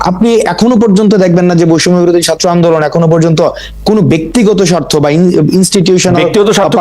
আপনি এখনও পর্যন্ত দেখবেন না যে বৈষম্য বিরোধী ছাত্র আন্দোলন এখনও পর্যন্ত কোনো ব্যক্তিগত স্বার্থ বা ইনস্টিটিউশন ব্যক্তিগত স্বার্থ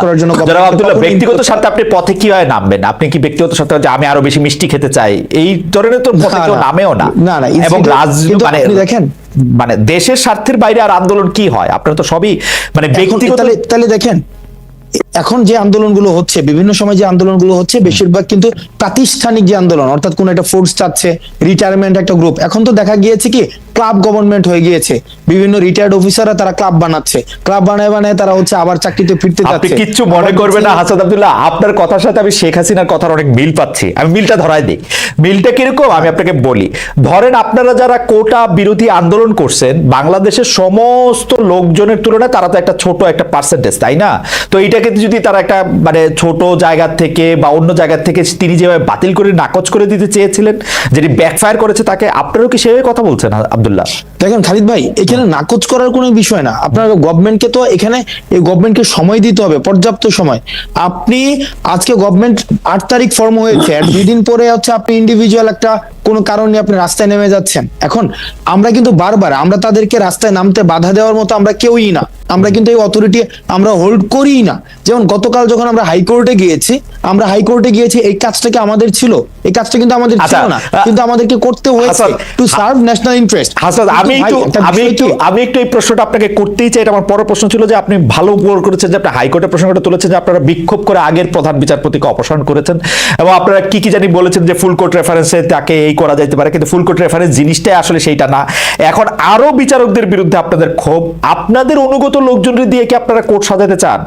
করার জন্য আব্দুল্লাহ ব্যক্তিগত স্বার্থে আপনি পথে কীভাবে নামবেন? আপনি কি ব্যক্তিগত স্বার্থে যে আমি আরও বেশি মিষ্টি খেতে চাই? এই ধরনের তো পথে কেউ নামেও না। না, না, এবং institute- রাজ কিন্তু মানে আপনি দেখেন। মানে দেশের স্বার্থের বাইরে আর আন্দোলন কি হয়? আপনারা তো সবই মানে ব্যক্তিগত তাহলে তাহলে দেখেন এখন যে আন্দোলনগুলো হচ্ছে, বিভিন্ন সময় যে আন্দোলনগুলো হচ্ছে, বেশিরভাগ কিন্তু প্রাতিষ্ঠানিক যে আন্দোলন, অর্থাৎ কোন একটা ফোর্স চাচ্ছে রিটায়ারমেন্ট একটা গ্রুপ এখন তো দেখা গিয়েছে কি ক্লাব গভর্নমেন্ট হয়ে গিয়েছে। বিভিন্ন রিটায়ার্ড অফিসাররা তারা ক্লাব বানাচ্ছে। ক্লাব বানায় বানায় তারা হচ্ছে আবার চাকরিতে ফিরতে আপনি যাচ্ছে। কিচ্ছু মনে করবেন না হাসান আব্দুল্লাহ আপনার কথার সাথে আমি শেখ হাসিনার কথার অনেক মিল পাচ্ছি। আমি মিলটা ধরাই দিই। মিলটা কীরকম? আমি আপনাকে বলি। ধরেন আপনারা যারা কোটা বিরোধী আন্দোলন করছেন বাংলাদেশের সমস্ত লোকজনের তুলনায় তারা তো একটা ছোট একটা পার্সেন্টেজ তাই না? তো এইটাকে যদি তারা একটা মানে ছোট জায়গা থেকে বা অন্য জায়গা থেকে তিনি যেভাবে বাতিল করে নাকচ করে দিতে চেয়েছিলেন যেটি ব্যাকফায়ার করেছে তাকে আপনারাও কি সেভাবে কথা বলছেন আব্দুল্লাহ দেখেন খালিদ ভাই এখানে নাকচ করার কোনো বিষয় না। আপনার গভর্নমেন্টকে তো এখানে এই গভর্নমেন্টকে সময় দিতে হবে পর্যাপ্ত সময়। আপনি আজকে গভর্নমেন্ট আট তারিখ ফর্ম হয়েছে আর দুই দিন পরে হচ্ছে আপনি ইন্ডিভিজুয়াল একটা কোনো কারণে আপনি রাস্তায় নেমে যাচ্ছেন। এখন আমরা কিন্তু বারবার আমরা তাদেরকে রাস্তায় নামতে বাধা দেওয়ার মতো আমরা কেউই না। আমরা কিন্তু এই অথরিটি আমরা হোল্ড করিই না। যেমন গতকাল যখন আমরা হাইকোর্টে গিয়েছি আমরা হাইকোর্টে গিয়েছি এই কাজটা কি আমাদের ছিল? এই কাজটা কিন্তু আমাদের আচ্ছা, ছিল না। কিন্তু আমাদেরকে করতে হয়েছে to serve national interest Hasan আমি একটু আমি একটু আমি একটু এই প্রশ্নটা আপনাকে করতেই চাই এটা আমার পরের প্রশ্ন ছিল যে আপনি ভালো উপর করেছেন যে আপনি হাইকোর্টের প্রশ্নটা তুলেছেন যে আপনারা বিক্ষোভ করে আগের প্রধান বিচারপতিকে অপসারণ করেছেন এবং আপনারা কি কি জানি বলেছেন যে ফুল কোর্ট রেফারেন্সে তাকে এই করা যাইতে পারে কিন্তু ফুল কোর্ট রেফারেন্স জিনিসটাই আসলে সেইটা না। এখন আরও বিচারকদের বিরুদ্ধে আপনাদের ক্ষোভ আপনাদের অনুগত লোকজনের দিয়ে কি আপনারা কোর্ট সাজাতে চান?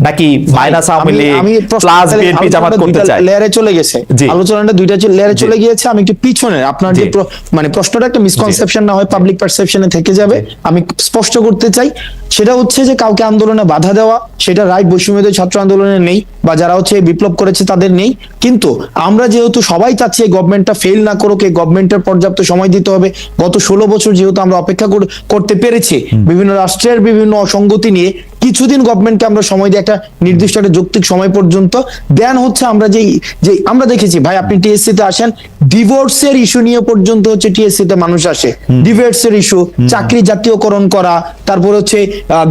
নাকি minus Awami League plus BNP Jamaat করতে চায়? লেয়ারে চলে গেছে। আলোচনাটা দুইটা লেয়ারে চলে গিয়েছে। আমি একটু পিছনে আপনার যে মানে প্রশ্নটা একটা মিসকনসেপশন না হয় পাবলিক পারসেপশনে থেকে যাবে। আমি স্পষ্ট করতে চাই সেটা হচ্ছে যে কাউকে আন্দোলনে বাধা দেওয়া সেটা রাইট বৈষম্যদের ছাত্র আন্দোলনে নেই বা যারা হচ্ছে বিপ্লব করেছে তাদের নেই। কিন্তু আমরা যেহেতু সবাই চাচ্ছি এই গভর্নমেন্টটা ফেল না করুক এই গভর্নমেন্টের পর্যাপ্ত সময় দিতে হবে। গত ষোলো বছর যেহেতু আমরা অপেক্ষা কর- করতে পেরেছি বিভিন্ন রাষ্ট্রের বিভিন্ন অসঙ্গতি নিয়ে কিছুদিন গভর্নমেন্টকে আমরা সময় দিয়ে একটা নির্দিষ্ট একটা যৌক্তিক সময় পর্যন্ত। দেন হচ্ছে আমরা যেই যে আমরা দেখেছি ভাই আপনি টিএসসি তে আসেন ডিভোর্সের ইস্যু নিয়ে পর্যন্ত হচ্ছে টিএসসি তে মানুষ আসে। ডিভোর্সের ইস্যু চাকরি জাতীয়করণ করা তারপর হচ্ছে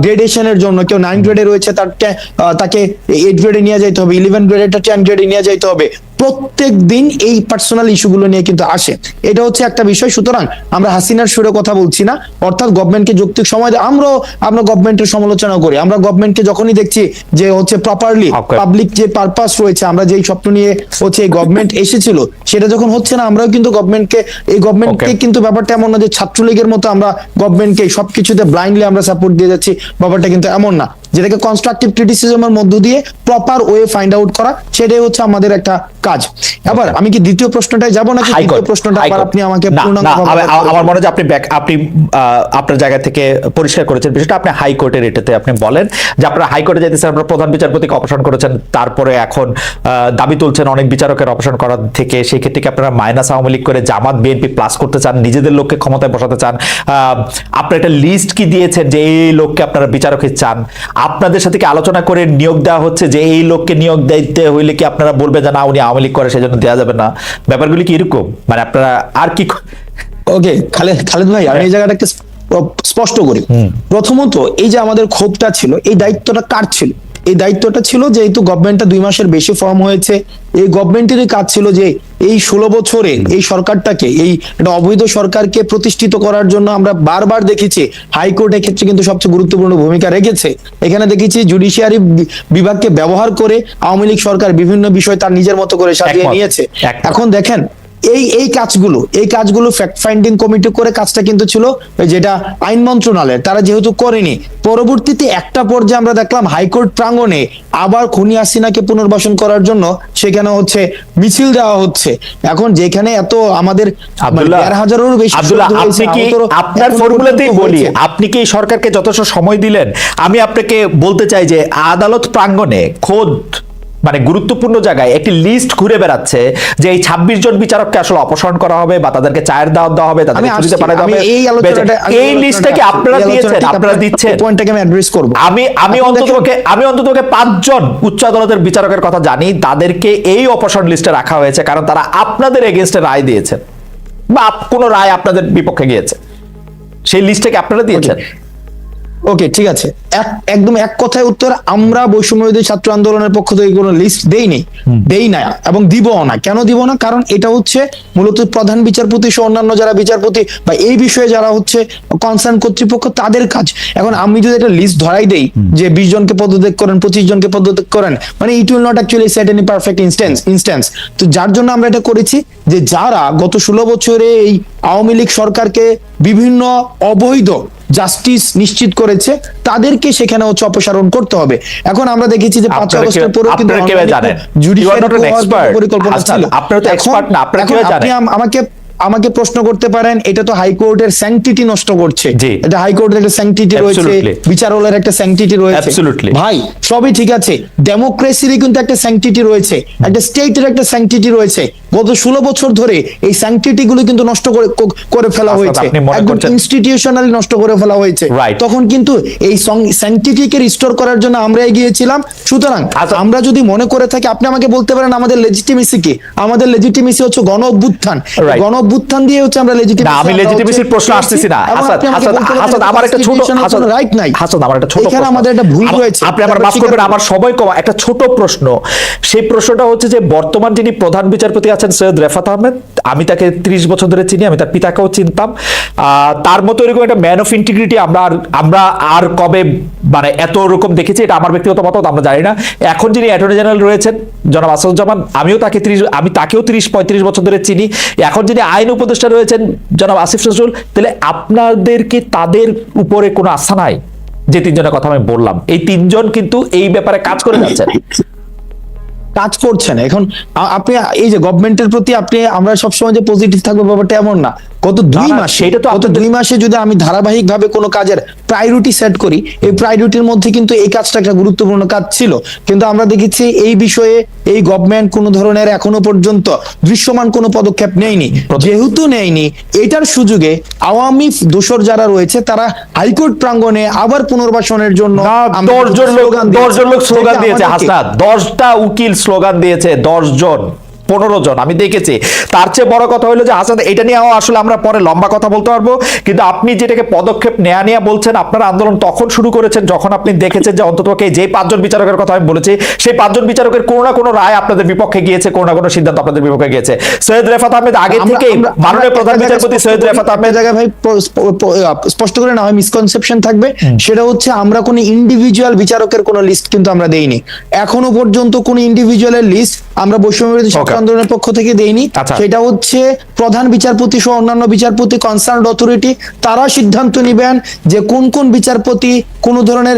গ্রেডেশনের জন্য কেউ নাইন গ্রেডে রয়েছে তার তাকে এইট গ্রেডে নিয়ে যাইতে হবে ইলেভেন গ্রেডেটা টেন গ্রেডে নিয়ে যাইতে হবে। প্রত্যেক দিন এই পার্সোনাল ইস্যুগুলো নিয়ে কিন্তু আসে। এটা হচ্ছে একটা বিষয়। সুতরাং আমরা হাসিনার সুরে কথা বলছি না। অর্থাৎ গভর্নমেন্টকে যৌক্তিক সময় আমরাও আমরা গভর্নমেন্টের সমালোচনা করি। আমরা গভর্নমেন্টকে যখনই দেখছি যে হচ্ছে প্রপারলি পাবলিক যে পারপাস রয়েছে আমরা যেই স্বপ্ন নিয়ে হচ্ছে এই গভর্নমেন্ট এসেছিল সেটা যখন হচ্ছে না আমরাও কিন্তু গভর্নমেন্টকে এই গভর্নমেন্টকে. কিন্তু ব্যাপারটা এমন না যে ছাত্রলীগের মতো আমরা গভর্নমেন্টকে সবকিছুতে ব্লাইন্ডলি আমরা সাপোর্ট দিয়ে যাচ্ছি। ব্যাপারটা কিন্তু এমন না। যেটাকে কনস্ট্রাকটিভ ক্রিটিসিজমের মধ্য দিয়ে প্রপার ওয়ে ফাইন্ড আউট করা সেটাই হচ্ছে আমাদের একটা কাজ। এবার আমি কি দ্বিতীয় প্রশ্নটায় যাব নাকি দ্বিতীয় প্রশ্নটা আবার আপনি আমাকে আমার-? মনে হয় আপনি back- আপনি আপনার জায়গা থেকে পরিষ্কার করেছেন। বিষয়টা আপনি হাইকোর্টের এটাতে আপনি বলেন। যে আপনারা হাইকোর্টে যাইতেছেন আপনারা প্রধান বিচারপতিকে অপসারণ করেছেন তারপরে এখন দাবি তুলছেন অনেক বিচারকের অপসারণ করার থেকে। সেই ক্ষেত্রে কি আপনারা মাইনাস আওয়ামী লীগ করে জামাত বিএনপি প্লাস করতে চান নিজেদের লোককে ক্ষমতায় বসাতে চান? আহ, আপনারা একটা লিস্ট কি দিয়েছেন যে এই লোককে আপনারা বিচারকে চান? আপনাদের সাথে কি আলোচনা করে নিয়োগ দেওয়া হচ্ছে যে এই লোককে নিয়োগ দিতে হইলে কি আপনারা বলবেন যে না উনি আওয়ামী লীগ করে সেজন্য দেওয়া যাবে না? ব্যাপারগুলি কি এরকম? মানে আপনারা আর কি ওকে খালেদ খালেদ ভাই আমি এই জায়গাটা স্পষ্ট করি। প্রথমত এই যে আমাদের ক্ষোভটা ছিল এই দায়িত্বটা কার ছিল? এই দায়িত্বটা ছিল যেহেতু গভর্নমেন্টটা দুই মাসের বেশি ফর্ম হয়েছে। এই গভর্নমেন্টেরই কাজ ছিল যে এই ষোলো বছরে এই সরকারটাকে এই একটা অবৈধ সরকারকে প্রতিষ্ঠিত করার জন্য আমরা বারবার দেখেছি হাইকোর্ট ক্ষেত্রে কিন্তু সবচেয়ে গুরুত্বপূর্ণ ভূমিকা রেখেছে। এখানে দেখেছি জুডিশিয়ারি বিভাগকে ব্যবহার করে আওয়ামী লীগ সরকার বিভিন্ন বিষয় তার নিজের মতো করে সাজিয়ে নিয়েছে। এখন দেখেন এই এই কাজগুলো এই কাজগুলো ফ্যাক্ট ফাইন্ডিং কমিটি করে কাজটা কিন্তু ছিল যেটা আইন মন্ত্রণালয়ের তারা যেহেতু করেনি। পরবর্তীতে একটা পর্যায়ে আমরা দেখলাম হাইকোর্ট প্রাঙ্গণে আবার খুনি হাসিনাকে পুনর্বাসন করার জন্য সেখানে হচ্ছে মিছিল দেওয়া হচ্ছে। এখন যেখানে এত আমাদের মানে দেড় হাজারেরও বেশি আপনি কি আপনার ফর্মুলাতেই বলি আপনি কি সরকারকে যথেষ্ট সময় দিলেন? আমি আপনাকে বলতে চাই যে আদালত প্রাঙ্গণে খোদ মানে গুরুত্বপূর্ণ জায়গায় একটি লিস্ট ঘুরে বেড়াচ্ছে যে এই ছাব্বিশ জন বিচারককে আসলে অপসারণ করা হবে বা তাদেরকে চায়ের দাওয়াত দেওয়া হবে তাদেরকে ছুটিতে পাঠানো হবে। এই আলোচনাটা এই লিস্টটা কি আপনারা দিয়েছেন আপনারা দিচ্ছেন। পয়েন্টটাকে আমি অ্যাড্রেস করব। আমি আমি এখন অন্তত দেখেন- আমি অন্তত পাঁচজন উচ্চ আদালতের বিচারকের কথা জানি তাদেরকে এই অপসারণ লিস্টে রাখা হয়েছে কারণ তারা আপনাদের এগেনস্টে রায় দিয়েছেন। বা কোনো রায় আপনাদের বিপক্ষে গিয়েছে। সেই লিস্টটাকে আপনারা দিয়েছেন। ওকে ঠিক আছে। এক একদম এক কথায় উত্তর আমরা বৈষম্যবিরোধী ছাত্র আন্দোলনের পক্ষ থেকে কোনো লিস্ট দেইনি দেই না এবং দিবও না। কেন দিব না? কারণ এটা হচ্ছে মূলত প্রধান বিচারপতি সহ অন্যান্য যারা বিচারপতি বা এই বিষয়ে যারা হচ্ছে কনসার্ন কর্তৃপক্ষ তাদের কাজ। এখন আমি যদি একটা লিস্ট ধরাই দেই যে বিশ জনকে পদত্যাগ করেন পঁচিশ জনকে পদত্যাগ করেন মানে it will not actually set any perfect instance instance তো যার জন্য আমরা এটা করেছি যে যারা গত ষোলো বছরে এই আওয়ামী লীগ সরকারকে বিভিন্ন অবৈধ জাস্টিস নিশ্চিত করেছে তাদেরকে সেখানে হচ্ছে অপসারণ করতে হবে এখন আমরা দেখেছি যে পাঁচ আগস্টের পরেও কিন্তু জানেন? পরিকল্পনা ছিল আপনারা তো এক্সপার্ট না, আপনারা জানেন? আমাকে আমাকে প্রশ্ন করতে পারেন এটা তো হাইকোর্টের স্যাংটিটি নষ্ট করছে। এটা হাইকোর্টের একটা স্যাংটিটি রয়েছে বিচারালয়ের একটা স্যাংটিটি রয়েছে। ভাই সবই ঠিক আছে ডেমোক্রেসিরই কিন্তু একটা স্যাংটিটি রয়েছে একটা স্টেটের একটা স্যাংটিটি রয়েছে। গত ষোলো বছর ধরে এই স্যাংটিটি গুলো কিন্তু নষ্ট করে ফেলা হয়েছে। একদম ইনস্টিটিউশনালি নষ্ট করে ফেলা হয়েছে। তখন কিন্তু এই স্যাংটিটিকে রিস্টোর করার জন্য আমরা এগিয়েছিলাম। সুতরাং আচ্ছা। আমরা যদি মনে করে থাকি আপনি আমাকে বলতে পারেন আমাদের লেজিটিমেসি কি? আমাদের লেজিটিমেসি হচ্ছে গণ অভ্যুত্থান. গণ অভ্যুত্থান দিয়ে হচ্ছে আমরা লেজিটিমেসি আমি লেজিটিমেসির প্রশ্ন আসতেছি না। হাসান হাসান হাসান আমার একটা ছোট হাসান রাইট নাই। হাসান আমার একটা ছোট এখানে আমাদের একটা ভুল রয়েছে আপনি আমার মাফ করবেন আমার সবাই কমা একটা ছোট প্রশ্ন। সেই প্রশ্নটা হচ্ছে যে বর্তমান যিনি প্রধান বিচারপতি আছেন সৈয়দ রেফাত আহমেদ আমি তাকে 30 বছর ধরে চিনি আমি তার পিতাকেও চিনতাম। তার মতো এরকম একটা ম্যান অফ ইন্টিগ্রিটি আমরা আমরা আর কবে মানে এত রকম দেখেছি এটা আমার ব্যক্তিগত মতামত আমরা জানি না। এখন যিনি অ্যাটর্নি জেনারেল রয়েছেন জনাব আসাদুজ্জামান আমিও তাকে 30 আমি তাকেও 30 35 বছর ধরে চিনি। এখন যিনি আইন উপদেষ্টা রয়েছেন জনাব আসিফ নজরুল। তাহলে আপনাদেরকে তাদের উপরে কোনো আস্থা নাই? যে তিনজনের কথা আমি বললাম। এই তিনজন কিন্তু এই ব্যাপারে কাজ করে যাচ্ছেন। কাজ করছেন। এখন আপনি এই যে গভর্নমেন্টের প্রতি আপনি, আমরা সবসময় যে পজিটিভ থাকব ব্যাপারটা এমন না। গত দুই মাস সেটা তো গত দুই মাসে যদি আমি ধারাবাহিক ভাবে কোনো কাজের প্রায়োরিটি সেট করি এই প্রায়োরিটির মধ্যে কিন্তু এই কাজটা একটা গুরুত্বপূর্ণ কাজ ছিল। কিন্তু আমরা দেখেছি এই বিষয়ে এই গভর্নমেন্ট কোনো ধরনের এখনও পর্যন্ত দৃশ্যমান কোনো পদক্ষেপ নেয়নি। যেহেতু নেয়নি এটার সুযোগে আওয়ামী দোসর যারা রয়েছে তারা হাইকোর্ট প্রাঙ্গণে আবার পুনর্বাসনের জন্য দশজন লোক দশজন লোক স্লোগান দিয়েছে হাসনাত। দশটা উকিল স্লোগান দিয়েছে দশ জন পনেরো জন আমি দেখেছি। তার চেয়ে বড় কথা হলো যে হাসান এটা নিয়েও আসলে আমরা পরে লম্বা কথা বলতে পারব। কিন্তু আপনি যেটাকে পদক্ষেপ নেয়া নিয়ে বলছেন আপনারা আন্দোলন তখন শুরু করেছেন যখন আপনি দেখেছেন যে অন্তত যে পাঁচজন বিচারকের কথা আমি বলেছি সেই পাঁচজন বিচারকের কোনো না কোনো রায় আপনাদের বিপক্ষে গিয়েছে কোনো না কোনো সিদ্ধান্ত আপনাদের বিপক্ষে গিয়েছে। সৈয়দ রেফাত আহমেদ আগে থেকে মাননীয় প্রধান বিচারপতি সৈয়দ রেফাত আহমেদ জায়গায় ভাই স্পষ্ট করে না হয় মিসকনসেপশন থাকবে। সেটা হচ্ছে আমরা কোনো ইন্ডিভিজুয়াল বিচারকের কোনো লিস্ট কিন্তু আমরা দেইনি। এখনও পর্যন্ত কোনো ইন্ডিভিজুয়ালের লিস্ট আমরা বৈষম্যবিরোধী ছাত্র আন্দোলনের পক্ষ থেকে দেইনি আচ্ছা। সেটা হচ্ছে প্রধান বিচারপতি সহ অন্যান্য বিচারপতি কনসার্ন অথরিটি তারা সিদ্ধান্ত নেবেন যে কোন কোন বিচারপতি কোন ধরনের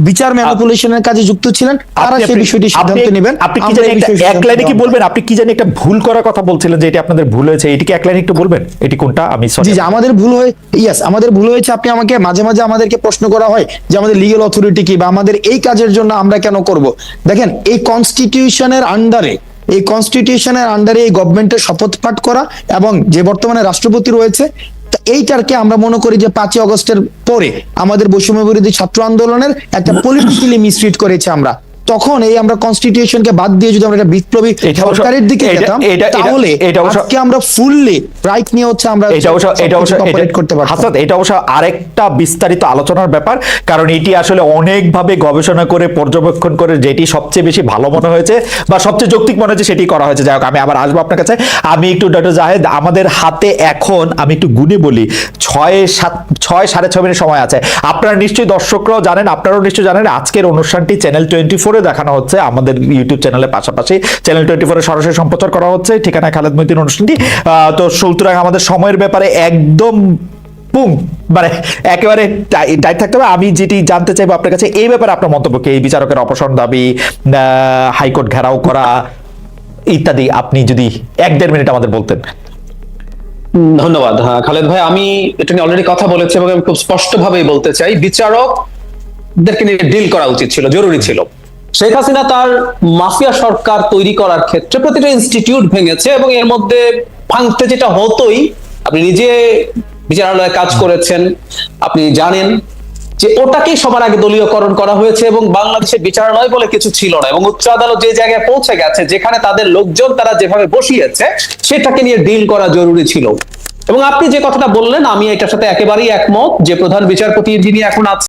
বিচার ম্যানিপুলেশনের কাজে যুক্ত ছিলেন তারা সেই বিষয়টি সিদ্ধান্ত নেবেন। আপনি কি আমরা জানি একটা- এক লাইনে কি বলবেন? আপনি কি জানি একটা ভুল করার কথা বলছিলেন যে এটি আপনাদের ভুল হয়েছে। এটিকে এক লাইনে একটু বলবেন? এটি কোনটা? আমি। জি জি আমাদের ভুল হয়ে ইয়েস আমাদের ভুল হয়েছে। আপনি আমাকে মাঝে মাঝে আমাদেরকে প্রশ্ন করা হয় যে আমাদের লিগ্যাল অথরিটি কি বা আমাদের এই কাজের জন্য আমরা কেন করব? দেখেন এই কনস্টিটিউশনের আন্ডারে এই কনস্টিটিউশনের আন্ডারে এই গভর্নমেন্টের শপথ পাঠ করা এবং যে বর্তমানে রাষ্ট্রপতি রয়েছে এইটারকে আমরা মনে করি যে পাঁচই অগস্টের পরে আমাদের বৈষম্য বিরোধী ছাত্র আন্দোলনের একটা পলিটিক্যালি মিসট্রিট করেছে আমরা। তখন এই আমরা কনস্টিটিউশনকে বাদ দিয়ে যদি আমরা একটা বিপ্লবী সরকারের দিকে যেতাম তাহলে আজকে আমরা ফুললি রাইট নিয়ে হচ্ছে আমরা এটা অবশ্য এটা অবশ্য করতে পারতাম। হাসান এটা অবশ্য আরেকটা বিস্তারিত আলোচনার ব্যাপার কারণ এটি আসলে অনেকভাবে গবেষণা করে পর্যবেক্ষণ করে যেটি সবচেয়ে বেশি ভালো মনে হয়েছে বা সবচেয়ে যৌক্তিক মনে হয়েছে সেটি করা হয়েছে। যাই হোক আমি আবার আসব আপনার কাছে। আমি একটু ডক্টর জাহেদ আমাদের হাতে এখন আমি একটু গুনে বলি ছয় সাত ছয় সাড়ে ছয় মিনিট সময় আছে। আপনারা নিশ্চয়ই দর্শকরাও জানেন আপনারাও নিশ্চয়ই জানেন আজকের অনুষ্ঠানটি চ্যানেল টোয়েন্টি ফোরে দেখানো হচ্ছে। আমাদের ইউটিউব চ্যানেলের পাশাপাশি চ্যানেল টোয়েন্টি ফোরে সরাসরি সম্প্রচার করা হচ্ছে। ঠিকানায় খালেদ মহিদিন অনুষ্ঠানটি। তো সুতরাং আমাদের সময়ের ব্যাপারে একদম পুম মানে একেবারে টাই- টাইট থাকতে হবে। আমি যেটি জানতে চাইব আপনার কাছে, এই ব্যাপারে আপনার মন্তব্য কি এই বিচারকের অপসারণ দাবি হাইকোর্ট ঘেরাও করা ইত্যাদি, আপনি যদি এক দেড় মিনিট আমাদের বলতেন। ধন্যবাদ হ্যাঁ খালেদ ভাই। আমি এটা নিয়ে অলরেডি কথা বলেছি এবং আমি খুব স্পষ্টভাবেই বলতে চাই, বিচারকদেরকে নিয়ে ডিল করা উচিত ছিল, জরুরি ছিল। শেখ হাসিনা তার মাফিয়া সরকার তৈরি করার ক্ষেত্রে প্রতিটা ইনস্টিটিউট ভেঙেছে এবং এর মধ্যে ভাঙতে যেটা হতোই, আপনি নিজে বিচারালয়ে কাজ করেছেন, আপনি জানেন যে ওটাকেই সবার আগে দলীয়করণ করা হয়েছে এবং বাংলাদেশের বিচারালয় বলে কিছু ছিল না এবং উচ্চ আদালত যে জায়গায় পৌঁছে গেছে, যেখানে তাদের লোকজন তারা যেভাবে বসিয়েছে, সেটাকে নিয়ে ডিল করা জরুরি ছিল। এবং আপনি যে কথাটা বললেন, আমি এটার সাথে একেবারেই একমত যে প্রধান বিচারপতি যিনি এখন আছেন